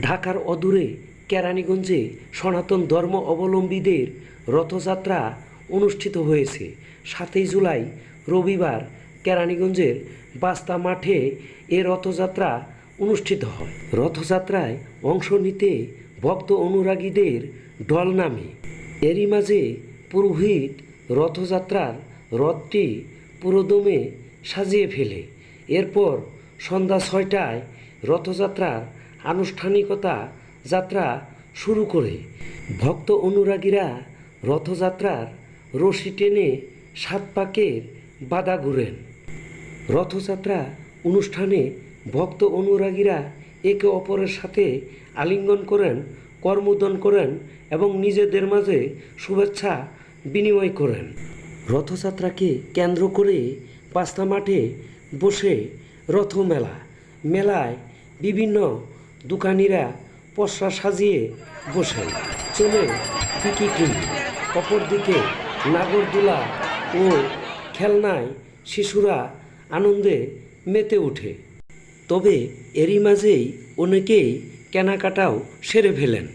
ঢাকার অদূরে কেরানীগঞ্জে সনাতন ধর্ম অবলম্বীদের রথযাত্রা অনুষ্ঠিত হয়েছে। সাতই জুলাই, রবিবার কেরানীগঞ্জের বাস্তা মাঠে এ রথযাত্রা অনুষ্ঠিত হয়। রথযাত্রায় অংশ নিতে ভক্ত অনুরাগীদের ঢল নামে। এরই মাঝে পুরোহিত রথযাত্রার রথটি পুরোদমে সাজিয়ে ফেলে। এরপর সন্ধ্যা ছয়টায় রথযাত্রার আনুষ্ঠানিকতা যাত্রা শুরু করে। ভক্ত অনুরাগীরা রথযাত্রার রশি টেনে সাত পাকের বাধা ঘুরেন। রথযাত্রা অনুষ্ঠানে ভক্ত অনুরাগীরা একে অপরের সাথে আলিঙ্গন করেন কর্মোদন করেন এবং নিজেদের মাঝে শুভেচ্ছা বিনিময় করেন। রথযাত্রাকে কেন্দ্র করে পাস্তা মাঠে বসে রথ মেলা মেলায় বিভিন্ন দোকানিরা পশা সাজিয়ে বসেন। চলে টিকি কিনি অপরদিকে নাগরদোলা ও খেলনায় শিশুরা আনন্দে মেতে ওঠে। তবে এরই মাঝেই অনেকেই কেনাকাটাও সেরে ফেলেন।